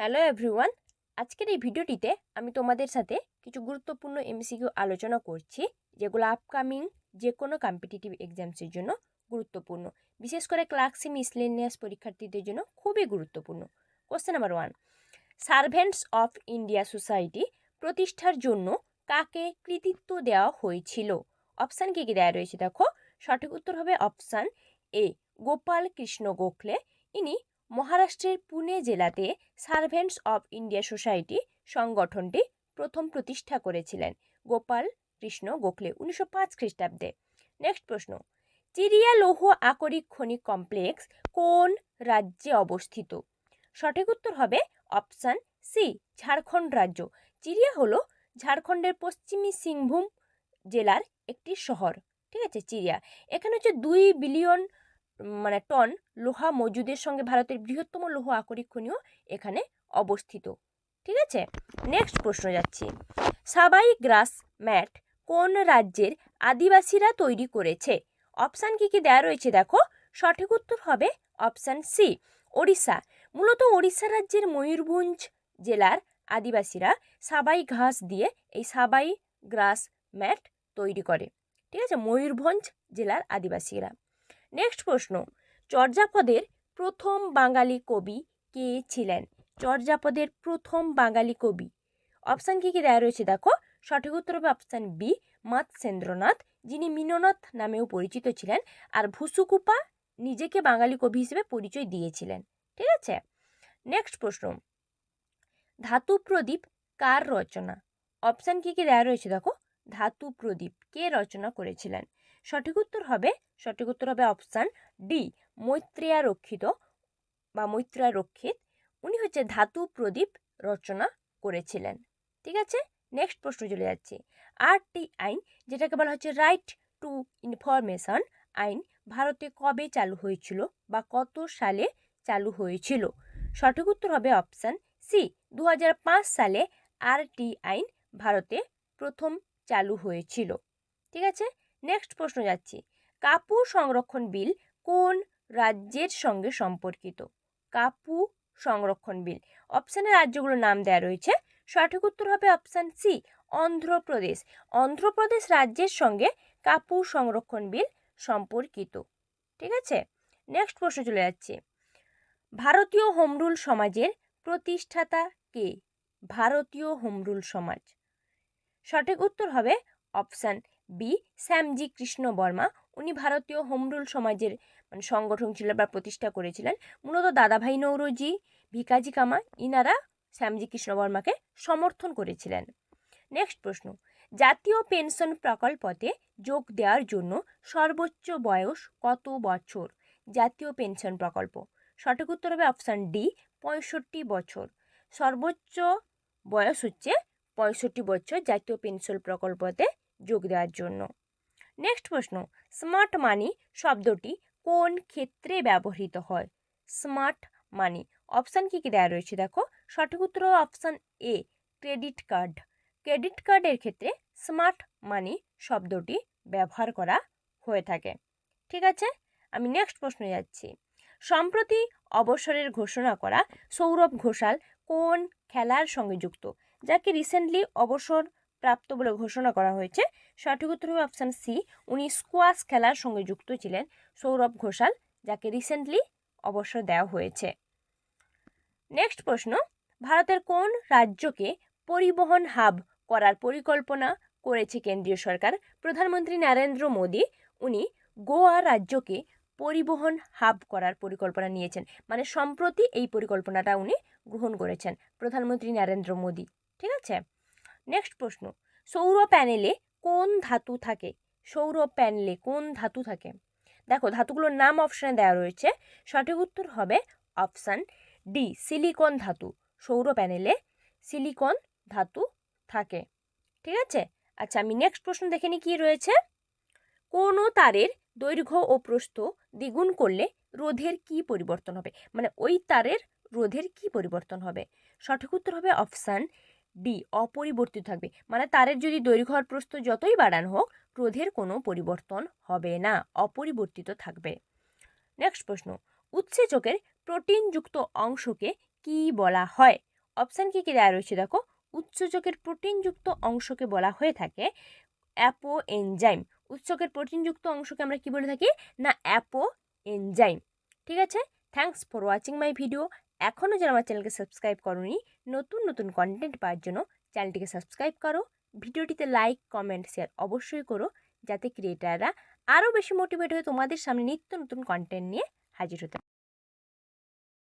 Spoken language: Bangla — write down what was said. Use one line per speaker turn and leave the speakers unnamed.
হ্যালো এভরিওয়ান আজকের এই ভিডিওটিতে আমি তোমাদের সাথে কিছু গুরুত্বপূর্ণ এমসিকিউ আলোচনা করছি, যেগুলো আপকামিং যে কোনো কম্পিটিটিভ এক্সামসের জন্য গুরুত্বপূর্ণ। বিশেষ করে ক্লার্কসি মিসলেনিয়াস পরীক্ষার্থীদের জন্য খুবই গুরুত্বপূর্ণ। Question number one Servants of India Society প্রতিষ্ঠার জন্য কাকে কৃতিত্ব দেওয়া হয়েছিল? অপশান কী কী দেওয়া রয়েছে দেখো। সঠিক উত্তর হবে অপশান এ গোপাল কৃষ্ণ গোখলে। ইনি মহারাষ্ট্রের পুনে জেলাতে সার্ভেন্টস অব ইন্ডিয়া সোসাইটি সংগঠনটি প্রথম প্রতিষ্ঠা করেছিলেন। গোপাল কৃষ্ণ গোখলে উনিশশো পাঁচ খ্রিস্টাব্দে। নেক্সট প্রশ্ন। চিরিয়া লৌহ আকরিক খনি কমপ্লেক্স কোন রাজ্যে অবস্থিত? সঠিক উত্তর হবে অপশান সি ঝাড়খণ্ড রাজ্য। চিরিয়া হলো ঝাড়খণ্ডের পশ্চিমী সিংভূম জেলার একটি শহর। ঠিক আছে চিরিয়া এখানে হচ্ছে দুই বিলিয়ন মানে টন লোহা মজুদের সঙ্গে ভারতের বৃহত্তম লৌহ আকরিক খনিও এখানে অবস্থিত। ঠিক আছে? নেক্সট প্রশ্ন যাচ্ছি। সাবাই গ্রাস ম্যাট কোন রাজ্যের আদিবাসীরা তৈরি করেছে? অপশান কী কী দেওয়া রয়েছে দেখো। সঠিক উত্তর হবে অপশান সি ওড়িশা। মূলত ওড়িশা রাজ্যের ময়ূরভঞ্জ জেলার আদিবাসীরা সাবাই ঘাস দিয়ে এই সাবাই গ্রাস ম্যাট তৈরি করে। ঠিক আছে? ময়ূরভঞ্জ জেলার আদিবাসীরা। নেক্সট প্রশ্ন, চর্যাপদের প্রথম বাঙালি কবি কে ছিলেন? চর্যাপদের প্রথম বাঙালি কবি। অপশান কী কী দেওয়া রয়েছে দেখো? সঠিক উত্তর হবে অপশান বি মাতসেন্দ্রনাথ, যিনি মিননাথ নামেও পরিচিত ছিলেন আর ভুসুকুপা নিজেকে বাঙালি কবি হিসেবে পরিচয় দিয়েছিলেন। ঠিক আছে? নেক্সট প্রশ্ন, ধাতু প্রদীপ কার রচনা? অপশান কী কী দেওয়া রয়েছে দেখো? ধাতু প্রদীপ কে রচনা করেছিলেন? সঠিক উত্তর হবে, সঠিক উত্তর হবে অপশান ডি মৈত্রেয়া রক্ষিত বা মৈত্রেয়া রক্ষিত উনি হচ্ছে ধাতু প্রদীপ রচনা করেছিলেন। ঠিক আছে? নেক্সট প্রশ্ন চলে যাচ্ছে। আর টি আইন, যেটাকে বলা হচ্ছে রাইট টু ইনফরমেশন আইন, ভারতে কবে চালু হয়েছিল বা কত সালে চালু হয়েছিল? সঠিক উত্তর হবে অপশান সি দু হাজার পাঁচ সালে আর টি আইন ভারতে প্রথম চালু হয়েছিল। ঠিক আছে? নেক্সট প্রশ্ন যাচ্ছি। কাপু সংরক্ষণ বিল কোন রাজ্যের সঙ্গে সম্পর্কিত? কাপু সংরক্ষণ বিল। অপশানে রাজ্যগুলোর নাম দেওয়া রয়েছে। সঠিক উত্তর হবে অপশান সি অন্ধ্রপ্রদেশ। অন্ধ্রপ্রদেশ রাজ্যের সঙ্গে কাপু সংরক্ষণ বিল সম্পর্কিত। ঠিক আছে? নেক্সট প্রশ্ন চলে যাচ্ছে। ভারতীয় হোমরুল সমাজের প্রতিষ্ঠাতা কে? ভারতীয় হোমরুল সমাজ। সঠিক উত্তর হবে অপশান বি, শ্যামজি কৃষ্ণ বর্মা। উনি ভারতীয় হোমরুল সমাজের মানে সংগঠন ছিল বা প্রতিষ্ঠা করেছিলেন। মূলত দাদাভাই নৌরজি, ভিকাজি কামা ইনারা শ্যামজি কৃষ্ণ বর্মাকে সমর্থন করেছিলেন। নেক্সট প্রশ্ন। জাতীয় পেনশন প্রকল্পতে যোগ দেওয়ার জন্য সর্বোচ্চ বয়স কত বছর? জাতীয় পেনশন প্রকল্প। সঠিক উত্তর হবে অপশান ডি, পঁয়ষট্টি বছর। সর্বোচ্চ বয়স হচ্ছে পঁয়ষট্টি বছর জাতীয় পেনশন প্রকল্পতে যোগ দেওয়ার জন্য। নেক্সট প্রশ্ন স্মার্ট মানি শব্দটি কোন ক্ষেত্রে ব্যবহৃত হয়? স্মার্ট মানি অপশান কী কী দেওয়া রয়েছে দেখো? সঠিক উত্তর option A credit card credit কার্ডের ক্ষেত্রে স্মার্ট মানি শব্দটি ব্যবহার করা হয়ে থাকে। ঠিক আছে? আমি নেক্সট প্রশ্নে যাচ্ছি। সম্প্রতি অবসরের ঘোষণা করা সৌরভ ঘোষাল কোন খেলার সঙ্গে যুক্ত? যাকে রিসেন্টলি অবসর প্রাপ্ত বলে ঘোষণা করা হয়েছে। সঠিক উত্তর হবে অপশান সি উনি স্কোয়াশ খেলার সঙ্গে যুক্ত ছিলেন সৌরভ ঘোষাল, যাকে রিসেন্টলি অবসর দেওয়া হয়েছে। নেক্সট প্রশ্ন। ভারতের কোন রাজ্যকে পরিবহন হাব করার পরিকল্পনা করেছে কেন্দ্রীয় সরকার? প্রধানমন্ত্রী নরেন্দ্র মোদী, উনি গোয়া রাজ্যকে পরিবহন হাব করার পরিকল্পনা নিয়েছেন। মানে সম্প্রতি এই পরিকল্পনাটা উনি গ্রহণ করেছেন। প্রধানমন্ত্রী নরেন্দ্র মোদী। ঠিক আছে? নেক্সট প্রশ্ন, সৌর প্যানেলে কোন ধাতু থাকে? সৌর প্যানেলে কোন ধাতু থাকে? দেখো, ধাতুগুলোর নাম অপশানে দেওয়া রয়েছে। সঠিক উত্তর হবে অপশান ডি সিলিকন ধাতু। সৌর প্যানেলে সিলিকন ধাতু থাকে। ঠিক আছে? আচ্ছা আমি নেক্সট প্রশ্ন দেখে নিই কী রয়েছে। কোনো তারের দৈর্ঘ্য ও প্রস্থ দ্বিগুণ করলে রোধের কি পরিবর্তন হবে? মানে ওই তারের রোধের কি পরিবর্তন হবে? সঠিক উত্তর হবে অপশান ডি অপরিবর্তিত থাকবে। মানে তারের যদি দৈর্ঘ্য প্রস্থ যতই বাড়ানো হোক, ক্রোধের কোনো পরিবর্তন হবে না, অপরিবর্তিত থাকবে। নেক্সট প্রশ্ন, উৎসেচকের প্রোটিনযুক্ত অংশকে কি বলা হয়? অপশান কী কী দেওয়া রয়েছে দেখো? উৎসেচকের প্রোটিনযুক্ত অংশকে বলা হয়ে থাকে অ্যাপো এনজাইম উৎসকের প্রোটিনযুক্ত অংশকে আমরা কি বলে থাকি? না অ্যাপো এনজাইম ঠিক আছে? Thanks for watching my video এখনও যারা আমার চ্যানেলকে সাবস্ক্রাইব করনি, নতুন নতুন কন্টেন্ট পাওয়ার জন্য চ্যানেলটিকে সাবস্ক্রাইব করো। ভিডিওটিতে লাইক কমেন্ট শেয়ার অবশ্যই করো, যাতে ক্রিয়েটাররা আরও বেশি মোটিভেট হয়ে তোমাদের সামনে নিত্য নতুন কন্টেন্ট নিয়ে হাজির হতে